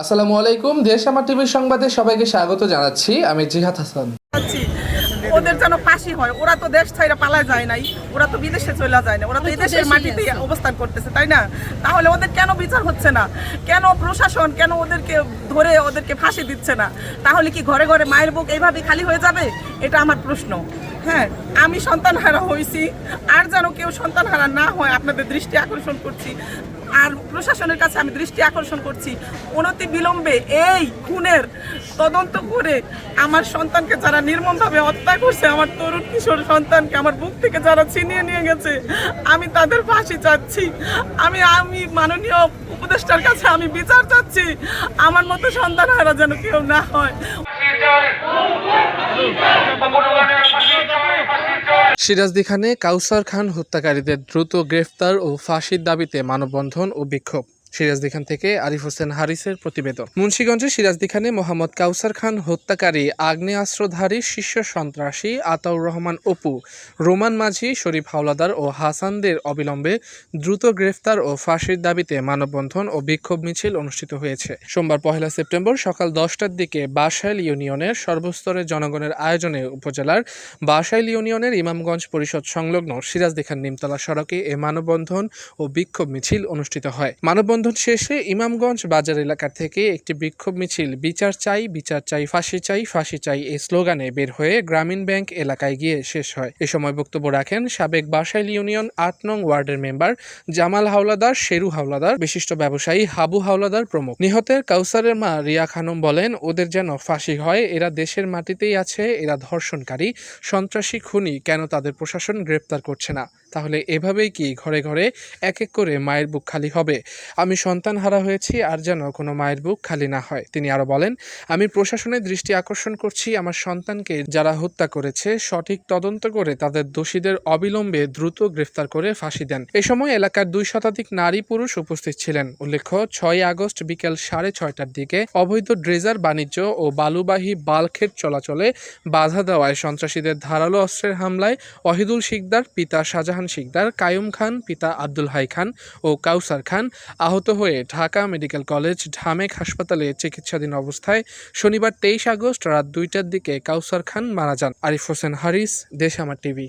আসসালামু আলাইকুম। দেশ আমার টিভির সংবাদে সবাইকে স্বাগত জানাচ্ছি। আমি জিহাদ হাসান। ওদের যেন ফাঁসি হয়। ওরা তো দেশ ছাইরা পালা যায় নাই। ওরা তো বিদেশে চলে যায় না ওরা তো এই দেশের মাটিতেই অবস্থান করতেছে তাই না? তাহলে ওদের কেন বিচার হচ্ছে না? কেন প্রশাসন কেন ওদেরকে ধরে ওদেরকে ফাঁসি দিচ্ছে না? তাহলে কি ঘরে ঘরে মায়ের বুক এইভাবে খালি হয়ে যাবে? এটা আমার প্রশ্ন। হ্যাঁ আমি সন্তান হারা হয়েছি, আর যেন কেউ সন্তান হারা না হয়, আপনাদের দৃষ্টি আকর্ষণ করছি। আর প্রশাসনের কাছে আমি দৃষ্টি আকর্ষণ করছি। অনতি বিলম্বে এই খুনের তদন্ত করে আমার সন্তানকে যারা নির্মমভাবে হত্যা করছে, আমার তরুণ কিশোর সন্তানকে আমার বুক থেকে যারা ছিনিয়ে নিয়ে গেছে, আমি তাদের ফাঁসি চাচ্ছি। আমি আমি মাননীয় উপদেষ্টার কাছে আমি বিচার চাচ্ছি। আমার মতো সন্তান হারা যেন কেউ না হয়। সিরাজদি খানে কাউসার খান হত্যাকারীদের দ্রুত গ্রেফতার ও ফাঁসির দাবিতে মানববন্ধন ও বিক্ষোভ। সিরাজদি খান থেকে আরিফ হোসেন হারিসের প্রতিবেদন। মুন্সীগঞ্জে সিরাজদি খানে মোহাম্মদ কাউসার খান হত্যাকারী আগ্নেয়াস্ত্রধারী শীর্ষ সন্ত্রাসী আতাউর রহমান অপু, রোমান মাঝি শরীফ হাওলাদার ও হাসানদের অবিলম্বে দ্রুত গ্রেফতার ও ফাঁসির দাবিতে মানববন্ধন ও বিক্ষোভ মিছিল অনুষ্ঠিত হয়েছে। সোমবার পহেলা সেপ্টেম্বর সকাল দশটার দিকে বাসাইল ইউনিয়নের সর্বস্তরের জনগণের আয়োজনে উপজেলার বাসাইল ইউনিয়নের ইমামগঞ্জ পরিষদ সংলগ্ন সিরাজদি খান নিমতলা সড়কে এ মানববন্ধন ও বিক্ষোভ মিছিল অনুষ্ঠিত হয়। মানববন্ধন শেষে ইমামগঞ্জ বাজার এলাকা থেকে একটি বিক্ষোভ মিছিল, বিচার চাই বিচার চাই, ফাঁসি চাই ফাঁসি চাই এই স্লোগানে বের হয়ে গ্রামীণ ব্যাংক এলাকায় গিয়ে শেষ হয়। এ সময় বক্তব্য রাখেন সাবেক বাসাইল ইউনিয়ন আট নং ওয়ার্ডের মেম্বার জামাল হাওলাদার, শেরু হাওলাদার, বিশিষ্ট ব্যবসায়ী হাবু হাওলাদার প্রমুখ। নিহতের কাউসারের মা রিয়া খানম বলেন, ওদের যেন ফাঁসি হয়, এরা দেশের মাটিতেই আছে, এরা ধর্ষণকারী, সন্ত্রাসী খুনি, কেন তাদের প্রশাসন গ্রেপ্তার করছে না? তাহলে এভাবেই কি ঘরে ঘরে এক এক করে মায়ের বুক খালি হবে? আমি সন্তান হারা হয়েছি, আর যেন কোনো মায়ের বুক খালি না হয়। তিনি আরও বলেন, আমি প্রশাসনের দৃষ্টি আকর্ষণ করছি। আমার সন্তানকে যারা হত্যা করেছে, সঠিক তদন্ত করে তাদের দোষীদের অবিলম্বে দ্রুত গ্রেফতার করে ফাঁসি দেন। এ সময় এলাকার দুই শতাধিক নারী পুরুষ উপস্থিত ছিলেন। উল্লেখ্য, ছয় আগস্ট বিকেল সাড়ে ছয়টার দিকে অবৈধ ড্রেজার বাণিজ্য ও বালুবাহী বালখেট চলাচলে বাধা দেওয়ায় সন্ত্রাসীদের ধারালো অস্ত্রের হামলায় অহিদুল শিকদার, পিতা শাহজাহান শিকদার, কায়ুম খান, পিতা আব্দুল হাই খান ও কাউসার খান আহত হয়ে ঢাকা মেডিকেল কলেজ, ঢামেক হাসপাতালে চিকিৎসাধীন অবস্থায় শনিবার তেইশ আগস্ট রাত দুইটার দিকে কাউসার খান মারা যান। আরিফ হোসেন হারিস দেশ আমার টিভি।